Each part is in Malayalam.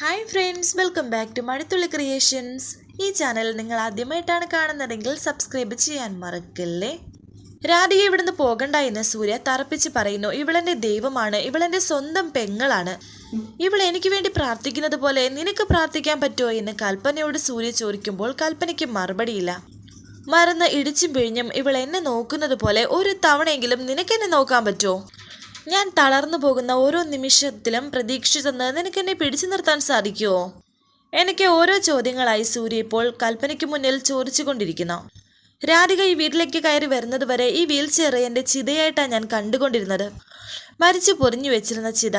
Hi friends welcome back to Mazhathulli creations ഈ ചാനൽ നിങ്ങൾ ആദ്യമായിട്ടാണ് കാണുന്നതെങ്കിൽ സബ്സ്ക്രൈബ് ചെയ്യാൻ മറക്കല്ലേ? രാധിക ഇവിടുന്ന് പോകണ്ട എന്ന് സൂര്യ തറപ്പിച്ച് പറയുന്നു ഇവളെന്റെ ദൈവമാണ് ഇവളെന്റെ സ്വന്തം പെങ്ങളാണ്. ഇവൾ എനിക്ക് വേണ്ടി പ്രാർത്ഥിക്കുന്നത് പോലെ നിനക്ക് പ്രാർത്ഥിക്കാൻ പറ്റുമോ എന്ന് കൽപ്പനയോട് സൂര്യ ചോദിക്കുമ്പോൾ കൽപ്പനയ്ക്ക് മറുപടിയില്ല. മറന്ന് ഇടിച്ചും പിഴിഞ്ഞും ഇവൾ എന്നെ നോക്കുന്നത് പോലെ ഒരു തവണയെങ്കിലും നിനക്കെന്നെ നോക്കാൻ പറ്റുമോ? ഞാൻ തളർന്നു പോകുന്ന ഓരോ നിമിഷത്തിലും പ്രതീക്ഷിച്ചെന്ന് നിനക്ക് എന്നെ പിടിച്ചു നിർത്താൻ സാധിക്കുമോ എനിക്ക് ഓരോ ചോദ്യങ്ങളായി സൂര്യ ഇപ്പോൾ കൽപ്പനയ്ക്ക് മുന്നിൽ ചോദിച്ചുകൊണ്ടിരിക്കുന്നു. രാധിക ഈ വീട്ടിലേക്ക് കയറി വരുന്നത് വരെ ഈ വീൽ ചെയർ എന്റെ ചിതയായിട്ടാണ് ഞാൻ കണ്ടുകൊണ്ടിരുന്നത്. മരിച്ചു പൊറിഞ്ഞു വെച്ചിരുന്ന ചിത.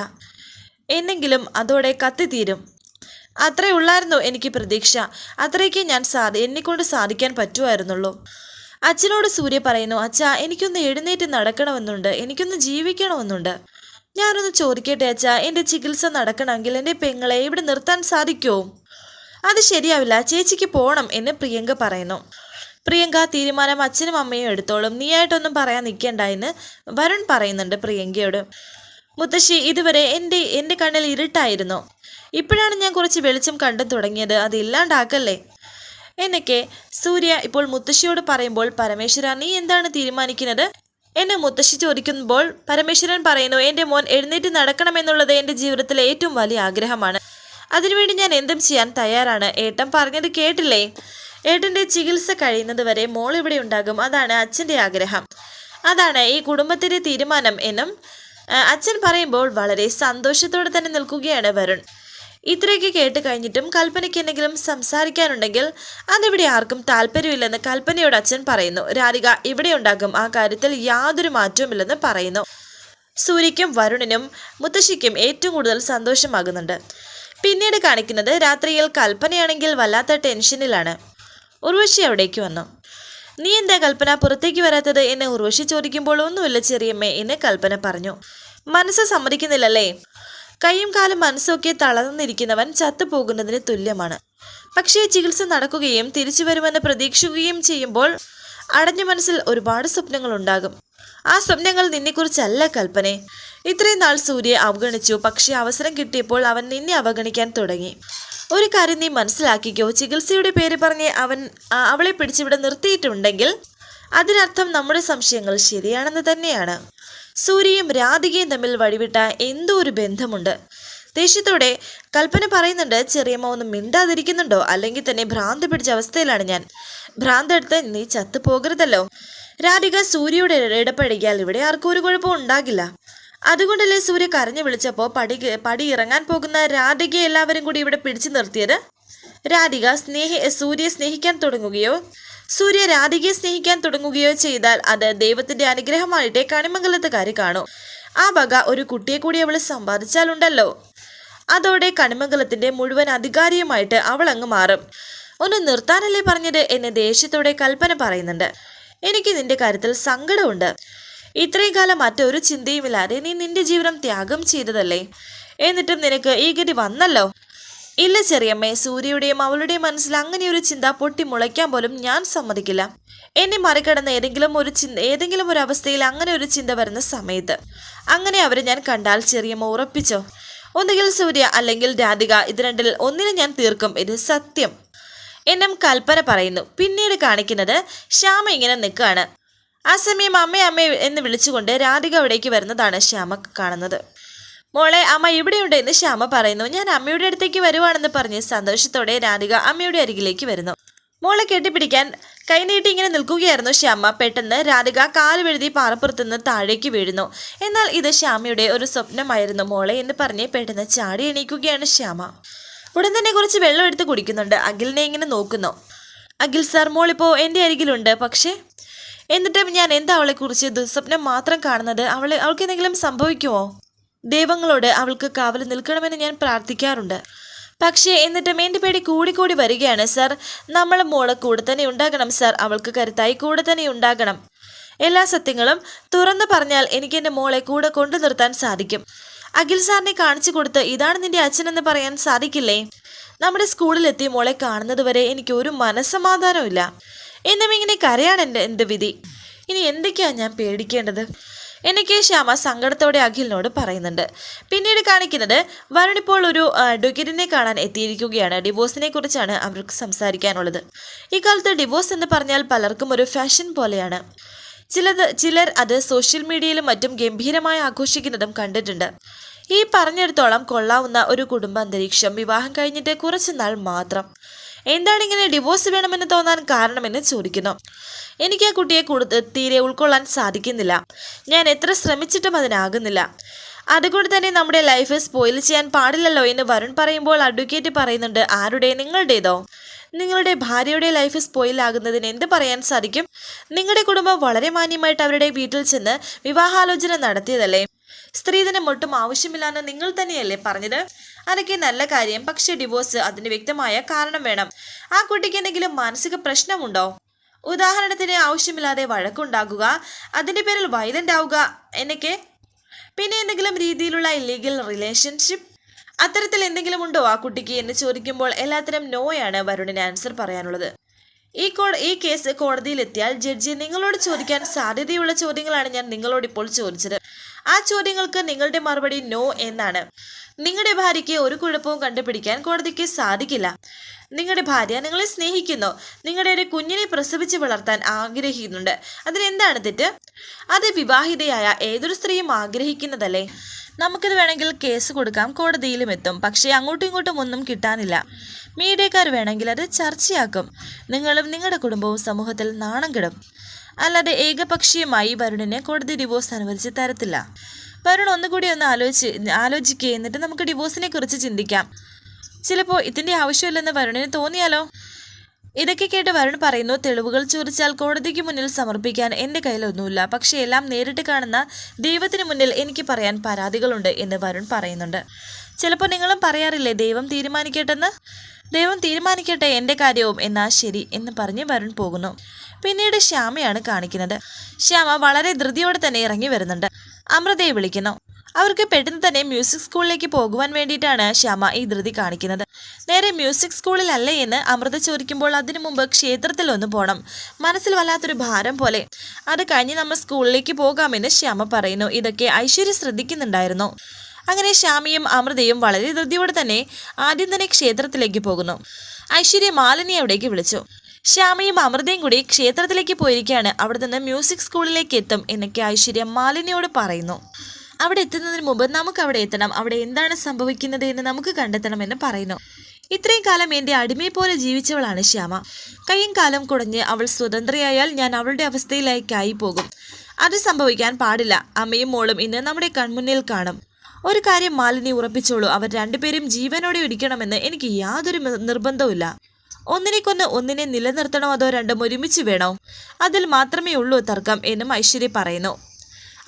എന്നെങ്കിലും അതോടെ കത്തിത്തീരും. അത്രേ ഉള്ളായിരുന്നു എനിക്ക് പ്രതീക്ഷ. അത്രയ്ക്ക് ഞാൻ സാധി എന്നെക്കൊണ്ട് സാധിക്കാൻ പറ്റുമായിരുന്നുള്ളൂ അച്ഛനോട് സൂര്യ പറയുന്നു അച്ഛാ എനിക്കൊന്ന് എഴുന്നേറ്റ് നടക്കണമെന്നുണ്ട്. എനിക്കൊന്ന് ജീവിക്കണമെന്നുണ്ട്. ഞാനൊന്ന് ചോദിക്കട്ടെ അച്ഛാ എന്റെ ചികിത്സ നടക്കണമെങ്കിൽ എന്റെ പെങ്ങളെ ഇവിടെ നിർത്താൻ സാധിക്കുമോ അത് ശരിയാവില്ല. ചേച്ചിക്ക് പോകണം എന്ന് പ്രിയങ്ക പറയുന്നു. പ്രിയങ്ക തീരുമാനം അച്ഛനും അമ്മയും എടുത്തോളും. നീയായിട്ടൊന്നും പറയാൻ നിൽക്കണ്ട എന്ന് വരുൺ പറയുന്നുണ്ട് പ്രിയങ്കയോട്. മുത്തശ്ശി ഇതുവരെ എന്റെ എന്റെ കണ്ണിൽ ഇരുട്ടായിരുന്നു. ഇപ്പോഴാണ് ഞാൻ കുറച്ച് വെളിച്ചം കണ്ടു തുടങ്ങിയത്. അത് ഇല്ലാണ്ടാക്കല്ലേ? എന്നൊക്കെ സൂര്യ ഇപ്പോൾ മുത്തശ്ശിയോട് പറയുമ്പോൾ പരമേശ്വര നീ എന്താണ് തീരുമാനിക്കുന്നത്? എന്നെ മുത്തശ്ശി ചോദിക്കുമ്പോൾ പരമേശ്വരൻ പറയുന്നു എന്റെ മോൻ എഴുന്നേറ്റ് നടക്കണമെന്നുള്ളത് എന്റെ ജീവിതത്തിലെ ഏറ്റവും വലിയ ആഗ്രഹമാണ്. അതിനുവേണ്ടി ഞാൻ എന്തും ചെയ്യാൻ തയ്യാറാണ്. ഏട്ടൻ പറഞ്ഞത് കേട്ടില്ലേ? ഏട്ടന്റെ ചികിത്സ കഴിയുന്നത് വരെ മോൾ ഇവിടെ ഉണ്ടാകും. അതാണ് അച്ഛന്റെ ആഗ്രഹം. അതാണ് ഈ കുടുംബത്തിന്റെ തീരുമാനം എന്നും അച്ഛൻ പറയുമ്പോൾ വളരെ സന്തോഷത്തോടെ തന്നെ നിൽക്കുകയാണ് വരുൺ. ഇത്രയൊക്കെ കേട്ട് കഴിഞ്ഞിട്ടും കൽപ്പനയ്ക്ക് എന്തെങ്കിലും സംസാരിക്കാനുണ്ടെങ്കിൽ അതിവിടെ ആർക്കും താല്പര്യമില്ലെന്ന് കൽപ്പനയോട് അച്ഛൻ പറയുന്നു. രാധിക ഇവിടെ ഉണ്ടാകും. ആ കാര്യത്തിൽ യാതൊരു മാറ്റവുമില്ലെന്ന് പറയുന്നു. സൂര്യയ്ക്കും വരുണിനും മുത്തശ്ശിക്കും ഏറ്റവും കൂടുതൽ സന്തോഷമാകുന്നുണ്ട്. പിന്നീട് കാണിക്കുന്നത് രാത്രിയിൽ കൽപ്പനയാണെങ്കിൽ വല്ലാത്ത ടെൻഷനിലാണ്. ഉർവശി അവിടേക്ക് വന്നു. നീ എന്താ കൽപ്പന പുറത്തേക്ക് വരാത്തത്? എന്നെ ഉർവശി ചോദിക്കുമ്പോൾ ഒന്നുമില്ല ചെറിയമ്മേ എന്ന് കൽപ്പന പറഞ്ഞു. മനസ്സ് സമ്മതിക്കുന്നില്ലല്ലേ? കൈയും കാലും മനസ്സൊക്കെ തളർന്നിരിക്കുന്നവൻ ചത്തുപോകുന്നതിന് തുല്യമാണ്. പക്ഷേ ചികിത്സ നടക്കുകയും തിരിച്ചു വരുമെന്ന് പ്രതീക്ഷിക്കുകയും ചെയ്യുമ്പോൾ അടഞ്ഞ മനസ്സിൽ ഒരുപാട് സ്വപ്നങ്ങൾ ഉണ്ടാകും. ആ സ്വപ്നങ്ങൾ നിന്നെക്കുറിച്ചല്ല കൽപ്പനെ. ഇത്രയും നാൾ സൂര്യ അവഗണിച്ചു. പക്ഷേ അവസരം കിട്ടിയപ്പോൾ അവൻ നിന്നെ അവഗണിക്കാൻ തുടങ്ങി. ഒരു കാര്യം നീ മനസ്സിലാക്കിക്കോ. ചികിത്സയുടെ പേര് പറഞ്ഞ് അവൻ അവളെ പിടിച്ചിവിടെ നിർത്തിയിട്ടുണ്ടെങ്കിൽ അതിനർത്ഥം നമ്മുടെ സംശയങ്ങൾ ശരിയാണെന്ന് തന്നെയാണ്. സൂര്യയും രാധികയും തമ്മിൽ വഴിവിട്ട എന്തോ ഒരു ബന്ധമുണ്ട്. ദേഷ്യത്തോടെ കൽപ്പന പറയുന്നുണ്ട് ചെറിയമ്മ ഒന്ന് മിണ്ടാതിരിക്കുന്നുണ്ടോ? അല്ലെങ്കിൽ തന്നെ ഭ്രാന്ത് പിടിച്ച അവസ്ഥയിലാണ് ഞാൻ. ഭ്രാന്ത് എടുത്ത് നീ ചത്തു പോകരുതല്ലോ. രാധിക സൂര്യയുടെ ഇടപഴകിയാൽ ഇവിടെ ആർക്കും ഒരു കുഴപ്പവും ഉണ്ടാകില്ല. അതുകൊണ്ടല്ലേ സൂര്യ കരഞ്ഞു വിളിച്ചപ്പോൾ പടി പടി ഇറങ്ങാൻ പോകുന്ന രാധികയെ എല്ലാവരും കൂടി ഇവിടെ പിടിച്ചു നിർത്തിയത്? രാധിക സ്നേഹി സൂര്യയെ സ്നേഹിക്കാൻ തുടങ്ങുകയോ? സൂര്യ രാധികയെ സ്നേഹിക്കാൻ തുടങ്ങുകയോ ചെയ്താൽ അത് ദൈവത്തിന്റെ അനുഗ്രഹമായിട്ടേ കണിമംഗലത്തുകാരി കാണൂ. ആ വക ഒരു കുട്ടിയെ കൂടി അവൾ സമ്പാദിച്ചാലുണ്ടല്ലോ. അതോടെ കണിമംഗലത്തിന്റെ മുഴുവൻ അധികാരിയുമായിട്ട് അവൾ അങ്ങ് മാറും. ഒന്ന് നിർത്താനല്ലേ പറഞ്ഞത്? എന്നെ ദേഷ്യത്തോടെ കൽപ്പന പറയുന്നുണ്ട്. എനിക്ക് നിന്റെ കാര്യത്തിൽ സങ്കടമുണ്ട്. ഇത്രയും കാലം മറ്റൊരു ചിന്തയുമില്ലാതെ നീ നിന്റെ ജീവനം ത്യാഗം ചെയ്തതല്ലേ? എന്നിട്ടും നിനക്ക് ഈ ഗതി വന്നല്ലോ. ഇല്ല ചെറിയമ്മേ സൂര്യയുടെയും അവളുടെയും മനസ്സിൽ അങ്ങനെ ഒരു ചിന്ത പൊട്ടി മുളയ്ക്കാൻ പോലും ഞാൻ സമ്മതിക്കില്ല. എന്നെ മറികടന്ന ഏതെങ്കിലും ഒരു ചിന്ത ഏതെങ്കിലും ഒരു അവസ്ഥയിൽ അങ്ങനെ ഒരു ചിന്ത വരുന്ന സമയത്ത്. അങ്ങനെ അവരെ ഞാൻ കണ്ടാൽ ചെറിയമ്മ ഉറപ്പിച്ചോ? ഒന്നുകിൽ സൂര്യ അല്ലെങ്കിൽ രാധിക ഇത് രണ്ടിൽ ഒന്നിനെ ഞാൻ തീർക്കും ഇത് സത്യം. എന്നും കൽപ്പന പറയുന്നു. പിന്നീട് കാണിക്കുന്നത് ശ്യാമ ഇങ്ങനെ നിൽക്കുകയാണ്. ആ സമയം അമ്മേ അമ്മേ എന്ന് വിളിച്ചുകൊണ്ട് രാധിക അവിടേക്ക് വരുന്നതാണ് ശ്യാമ കാണുന്നത്. മോളെ അമ്മ ഇവിടെയുണ്ട് എന്ന് ശ്യാമ പറയുന്നു. ഞാൻ അമ്മയുടെ അടുത്തേക്ക് വരുവാണെന്ന് പറഞ്ഞ് സന്തോഷത്തോടെ രാധിക അമ്മയുടെ അരികിലേക്ക് വരുന്നു. മോളെ കെട്ടിപ്പിടിക്കാൻ കൈനീട്ടി ഇങ്ങനെ നിൽക്കുകയായിരുന്നു ശ്യാമ. പെട്ടെന്ന് രാധിക കാൽ വെഴുതി പാറപ്പുറത്തുനിന്ന് താഴേക്ക് വീഴുന്നു. എന്നാൽ ഇത് ശ്യാമയുടെ ഒരു സ്വപ്നമായിരുന്നു മോളെ എന്ന് പറഞ്ഞ് പെട്ടെന്ന് ചാടി എണീക്കുകയാണ് ശ്യാമ. ഉടൻ തന്നെ കുറച്ച് വെള്ളം എടുത്ത് കുടിക്കുന്നുണ്ട്. അഖിലിനെ ഇങ്ങനെ നോക്കുന്നു. അഖിൽ സാർ മോളിപ്പോൾ എന്റെ അരികിലുണ്ട്. പക്ഷേ എന്നിട്ടും ഞാൻ എന്താ അവളെക്കുറിച്ച് ദുസ്വപ്നം മാത്രം കാണുന്നത്? അവളെ അവൾക്ക് എന്തെങ്കിലും സംഭവിക്കുമോ ദൈവങ്ങളോട് അവൾക്ക് കാവൽ നിൽക്കണമെന്ന് ഞാൻ പ്രാർത്ഥിക്കാറുണ്ട്. പക്ഷേ എന്നിട്ട് എന്റെ പേടി കൂടിക്കൂടി വരികയാണ് സർ നമ്മൾ മോളെ കൂടെ തന്നെ ഉണ്ടാകണം സർ. അവൾക്ക് കരുത്തായി കൂടെ തന്നെ ഉണ്ടാകണം. എല്ലാ സത്യങ്ങളും തുറന്നു പറഞ്ഞാൽ എനിക്ക് എന്റെ മോളെ കൂടെ കൊണ്ടു നിർത്താൻ സാധിക്കും. അഖിൽ സാറിനെ കാണിച്ചു കൊടുത്ത് ഇതാണ് നിന്റെ അച്ഛനെന്ന് പറയാൻ സാധിക്കില്ലേ? നമ്മുടെ സ്കൂളിലെത്തി മോളെ കാണുന്നത് വരെ എനിക്ക് ഒരു മനസ്സമാധാനമില്ല എന്നും ഇങ്ങനെ കരയാണ് എന്റെ എന്റെ വിധി. ഇനി എന്തൊക്കെയാണ് ഞാൻ പേടിക്കേണ്ടത്? എനിക്ക് ശ്യാമ സങ്കടത്തോടെ അഖിലിനോട് പറയുന്നുണ്ട്. പിന്നീട് കാണിക്കുന്നത് വരുൺ ഇപ്പോൾ ഒരു അഡ്വക്കേറ്റിനെ കാണാൻ എത്തിയിരിക്കുകയാണ്. ഡിവോഴ്സിനെ കുറിച്ചാണ് അവർക്ക് സംസാരിക്കാനുള്ളത്. ഇക്കാലത്ത് ഡിവോഴ്സ് എന്ന് പറഞ്ഞാൽ പലർക്കും ഒരു ഫാഷൻ പോലെയാണ്. ചിലത് ചിലർ അത് സോഷ്യൽ മീഡിയയിലും മറ്റും ഗംഭീരമായി ആഘോഷിക്കുന്നതും കണ്ടിട്ടുണ്ട്. ഈ പറഞ്ഞിടത്തോളം കൊള്ളാവുന്ന ഒരു കുടുംബ അന്തരീക്ഷം വിവാഹം കഴിഞ്ഞിട്ട് കുറച്ച് നാൾ മാത്രം. എന്താണ് ഇങ്ങനെ ഡിവോഴ്സ് വേണമെന്ന് തോന്നാൻ കാരണമെന്ന് ചോദിക്കുന്നു. എനിക്ക് ആ കുട്ടിയെ കൂടുതൽ തീരെ ഉൾക്കൊള്ളാൻ സാധിക്കുന്നില്ല. ഞാൻ എത്ര ശ്രമിച്ചിട്ടും അതിനാകുന്നില്ല. അതുകൊണ്ട് തന്നെ നമ്മുടെ ലൈഫ് സ്പോയിൽ ചെയ്യാൻ പാടില്ലല്ലോ എന്ന് വരുൺ പറയുമ്പോൾ അഡ്വക്കേറ്റ് പറയുന്നുണ്ട്. ആരുടെ? നിങ്ങളുടേതോ? നിങ്ങളുടെ ഭാര്യയുടെ ലൈഫ് സ്പോയിലാകുന്നതിന് എന്ത് പറയാൻ സാധിക്കും? നിങ്ങളുടെ കുടുംബം വളരെ മാന്യമായിട്ട് അവരുടെ വീട്ടിൽ ചെന്ന് വിവാഹാലോചന നടത്തിയതല്ലേ? സ്ത്രീധനം ഒട്ടും ആവശ്യമില്ലാന്ന് നിങ്ങൾ തന്നെയല്ലേ പറഞ്ഞത്? അതൊക്കെ നല്ല കാര്യം. പക്ഷെ ഡിവോഴ്സ് അതിന് വ്യക്തമായ കാരണം വേണം. ആ കുട്ടിക്ക് എന്തെങ്കിലും മാനസിക പ്രശ്നമുണ്ടോ? ഉദാഹരണത്തിന് ആവശ്യമില്ലാതെ വഴക്കുണ്ടാകുക അതിന്റെ പേരിൽ വയലന്റ് ആവുക എന്നൊക്കെ. പിന്നെ എന്തെങ്കിലും രീതിയിലുള്ള ഇല്ലീഗൽ റിലേഷൻഷിപ്പ് അത്തരത്തിൽ എന്തെങ്കിലും ഉണ്ടോ ആ കുട്ടിക്ക് എന്ന് ചോദിക്കുമ്പോൾ എല്ലാത്തരം നോയാണ് വരുണിന് ആൻസർ പറയാനുള്ളത്. ഈ കോ ഈ കേസ് കോടതിയിലെത്തിയാൽ ജഡ്ജി നിങ്ങളോട് ചോദിക്കാൻ സാധ്യതയുള്ള ചോദ്യങ്ങളാണ് ഞാൻ നിങ്ങളോട് ഇപ്പോൾ ചോദിച്ചത്. ആ ചോദ്യങ്ങൾക്ക് നിങ്ങളുടെ മറുപടി നോ എന്നാണ്. നിങ്ങളുടെ ഭാര്യയ്ക്ക് ഒരു കുഴപ്പവും കണ്ടുപിടിക്കാൻ കോടതിക്ക് സാധിക്കില്ല. നിങ്ങളുടെ ഭാര്യ നിങ്ങളെ സ്നേഹിക്കുന്നു. നിങ്ങളുടെ ഒരു കുഞ്ഞിനെ പ്രസവിച്ച് വളർത്താൻ ആഗ്രഹിക്കുന്നുണ്ട്. അതിനെന്താണ് തെറ്റ്? അത് വിവാഹിതയായ ഏതൊരു സ്ത്രീയും ആഗ്രഹിക്കുന്നതല്ലേ? നമുക്കിത് വേണമെങ്കിൽ കേസ് കൊടുക്കാം കോടതിയിലും എത്തും. പക്ഷേ അങ്ങോട്ടും ഇങ്ങോട്ടും ഒന്നും കിട്ടാനില്ല. മീഡിയക്കാർ വേണമെങ്കിൽ അത് ചർച്ചയാക്കും. നിങ്ങളും നിങ്ങളുടെ കുടുംബവും സമൂഹത്തിൽ നാണം കെടും. അല്ലാതെ ഏകപക്ഷീയമായി വരുണിനെ കോടതി ഡിവോഴ്സ് അനുവദിച്ച് തരത്തില്ല. വരുൺ ഒന്നുകൂടി ഒന്ന് ആലോചിച്ച് ആലോചിക്കുക എന്നിട്ട് നമുക്ക് ഡിവോഴ്സിനെ കുറിച്ച് ചിന്തിക്കാം. ചിലപ്പോൾ ഇതിന്റെ ആവശ്യമില്ലെന്ന് വരുണിന് തോന്നിയാലോ? ഇതൊക്കെ കേട്ട് വരുൺ പറയുന്നു തെളിവുകൾ ചോദിച്ചാൽ കോടതിക്ക് മുന്നിൽ സമർപ്പിക്കാൻ എന്റെ കയ്യിലൊന്നുമില്ല. പക്ഷേ എല്ലാം നേരിട്ട് കാണുന്ന ദൈവത്തിന് മുന്നിൽ എനിക്ക് പറയാൻ പരാതികളുണ്ട് എന്ന് വരുൺ പറയുന്നുണ്ട്. ചിലപ്പോൾ നിങ്ങളും പറയാറില്ലേ ദൈവം തീരുമാനിക്കട്ടെന്ന്? ദൈവം തീരുമാനിക്കട്ടെ എന്റെ കാര്യവും എന്നാ ശരി എന്ന് പറഞ്ഞ് വരുൺ പോകുന്നു. പിന്നീട് ശ്യാമയാണ് കാണിക്കുന്നത്. ശ്യാമ വളരെ ധൃതിയോടെ തന്നെ ഇറങ്ങി വരുന്നുണ്ട്. അമൃതയെ വിളിക്കുന്നു. അവർക്ക് പെട്ടെന്ന് തന്നെ മ്യൂസിക് സ്കൂളിലേക്ക് പോകുവാൻ വേണ്ടിയിട്ടാണ് ശ്യാമ ഈ ധൃതി കാണിക്കുന്നത്. നേരെ മ്യൂസിക് സ്കൂളിലല്ലേ എന്ന് അമൃത ചോദിക്കുമ്പോൾ അതിനു മുമ്പ് ക്ഷേത്രത്തിൽ ഒന്ന് പോകണം മനസ്സിൽ വല്ലാത്തൊരു ഭാരം പോലെ. അത് കഴിഞ്ഞ് നമ്മൾ സ്കൂളിലേക്ക് പോകാമെന്ന് ശ്യാമ പറയുന്നു. ഇതൊക്കെ ഐശ്വര്യ ശ്രദ്ധിക്കുന്നുണ്ടായിരുന്നു. അങ്ങനെ ശ്യാമയും അമൃതയും വളരെ ധൃതിയോടെ തന്നെ ആദ്യം തന്നെ ക്ഷേത്രത്തിലേക്ക് പോകുന്നു. ഐശ്വര്യ മാലിനി അവിടേക്ക് വിളിച്ചു. ശ്യാമയും അമൃതയും കൂടി ക്ഷേത്രത്തിലേക്ക് പോയിരിക്കുകയാണ്. അവിടെ നിന്ന് മ്യൂസിക് സ്കൂളിലേക്ക് എത്തും എന്നൊക്കെ ഐശ്വര്യ മാലിനിയോട് പറയുന്നു. അവിടെ എത്തുന്നതിന് മുമ്പ് നമുക്ക് അവിടെ എത്തണം. അവിടെ എന്താണ് സംഭവിക്കുന്നത് എന്ന് നമുക്ക് കണ്ടെത്തണമെന്ന് പറയുന്നു. ഇത്രയും കാലം എന്റെ അടിമയെ പോലെ ജീവിച്ചവളാണ് ശ്യാമ. കയ്യും കാലം കുടഞ്ഞ് അവൾ സ്വതന്ത്രയായാൽ ഞാൻ അവളുടെ അവസ്ഥയിലേക്കായി പോകും. അത് സംഭവിക്കാൻ പാടില്ല. അമ്മയും മോളും ഇന്ന് നമ്മുടെ കൺമുന്നിൽ കാണും. ഒരു കാര്യം മാലിനി ഉറപ്പിച്ചോളൂ. അവർ രണ്ടുപേരും ജീവനോടെ ഇരിക്കണമെന്ന് എനിക്ക് യാതൊരു നിർബന്ധവുമില്ല. ഒന്നിനെ കൊന്ന് ഒന്നിനെ നിലനിർത്തണോ അതോ രണ്ടും ഒരുമിച്ച് വേണോ? അതിൽ മാത്രമേ ഉള്ളൂ തർക്കം എന്നും ഐശ്വര്യ പറയുന്നു.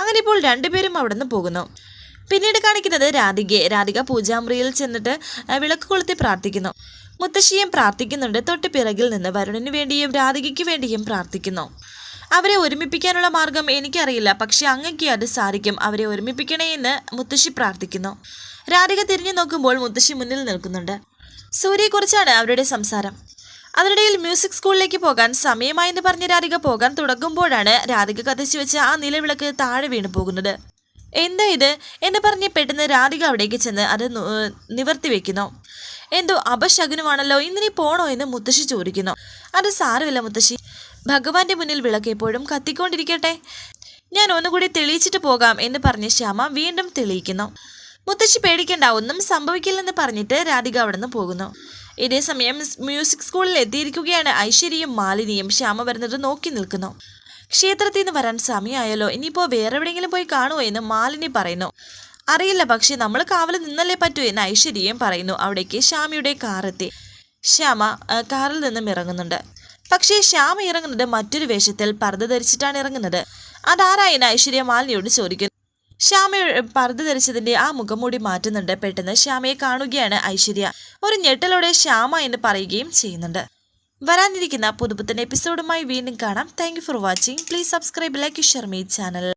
അങ്ങനെ ഇപ്പോൾ രണ്ടുപേരും അവിടെ നിന്ന് പോകുന്നു. പിന്നീട് കാണിക്കുന്നത് രാധികയെ. രാധിക പൂജാമുറിയിൽ ചെന്നിട്ട് വിളക്ക് കൊളുത്തി പ്രാർത്ഥിക്കുന്നു. മുത്തശ്ശിയും പ്രാർത്ഥിക്കുന്നുണ്ട്. തൊട്ട് പിറകിൽ നിന്ന് വരുണിന് വേണ്ടിയും രാധികയ്ക്ക് വേണ്ടിയും പ്രാർത്ഥിക്കുന്നു. അവരെ ഒരുമിപ്പിക്കാനുള്ള മാർഗം എനിക്കറിയില്ല. പക്ഷെ അങ്ങക്ക് അത് സാധിക്കും. അവരെ ഒരുമിപ്പിക്കണേ എന്ന് മുത്തശ്ശി പ്രാർത്ഥിക്കുന്നു. രാധിക തിരിഞ്ഞു നോക്കുമ്പോൾ മുത്തശ്ശി മുന്നിൽ നിൽക്കുന്നുണ്ട്. സൂര്യയെക്കുറിച്ചാണ് അവരുടെ സംസാരം. അതിനിടയിൽ മ്യൂസിക് സ്കൂളിലേക്ക് പോകാൻ സമയമായെന്ന് പറഞ്ഞ് രാധിക പോകാൻ തുടങ്ങുമ്പോഴാണ് രാധിക കത്തിച്ചു വെച്ച ആ നിലവിളക്ക് താഴെ വീണു പോകുന്നത്. എന്താ ഇത്? എന്ന് പറഞ്ഞ് പെട്ടെന്ന് രാധിക അവിടേക്ക് ചെന്ന് അത് നിവർത്തി വെക്കുന്നു. എന്തോ അപശകുനമാണല്ലോ ഇന്നിനി പോണോ എന്ന് മുത്തശ്ശി ചോദിക്കുന്നു. അത് സാരമില്ല മുത്തശ്ശി. ഭഗവാന്റെ മുന്നിൽ വിളക്ക് എപ്പോഴും കത്തിക്കൊണ്ടിരിക്കട്ടെ. ഞാൻ ഒന്നുകൂടി തെളിയിച്ചിട്ട് പോകാം എന്ന് പറഞ്ഞ് ശ്യാമ വീണ്ടും തെളിയിക്കുന്നു. മുത്തശ്ശി പേടിക്കേണ്ട ഒന്നും സംഭവിക്കില്ലെന്ന് പറഞ്ഞിട്ട് രാധിക അവിടെ നിന്ന് പോകുന്നു. ഇതേ സമയം സ് മ്യൂസിക് സ്കൂളിൽ എത്തിയിരിക്കുകയാണ് ഐശ്വര്യയും മാലിനിയും. ശ്യാമ വരുന്നത് നോക്കി നിൽക്കുന്നു. ക്ഷേത്രത്തിൽ നിന്ന് വരാൻ സമയമായല്ലോ ഇനിയിപ്പോൾ വേറെ എവിടെയെങ്കിലും പോയി കാണുമോ എന്ന് മാലിനി പറയുന്നു. അറിയില്ല പക്ഷേ നമ്മൾ കാവൽ നിന്നല്ലേ പറ്റൂ എന്ന് ഐശ്വര്യയും പറയുന്നു. അവിടേക്ക് ശ്യാമയുടെ കാറെത്തി ശ്യാമ കാറിൽ നിന്നും ഇറങ്ങുന്നുണ്ട്. പക്ഷേ ശ്യാമ ഇറങ്ങുന്നത് മറ്റൊരു വേഷത്തിൽ പർദ്ദ ധരിച്ചിട്ടാണ് ഇറങ്ങുന്നത്. അതാരായെന്ന് ഐശ്വര്യ മാലിനിയോട് ചോദിക്കുന്നു. ശ്യാമ പർദ്ദ ധരിച്ചതിന്റെ ആ മുഖംമൂടി മാറ്റുന്നുണ്ട്. പെട്ടെന്ന് ശ്യാമയെ കാണുകയാണ് ഐശ്വര്യ. ഒരു ഞെട്ടലോടെ ശ്യാമ എന്ന് പറയുകയും ചെയ്യുന്നുണ്ട്. വരാനിരിക്കുന്ന പുതുപുത്തൻ എപ്പിസോഡുമായി വീണ്ടും കാണാം. Thank for watching please subscribe like share channel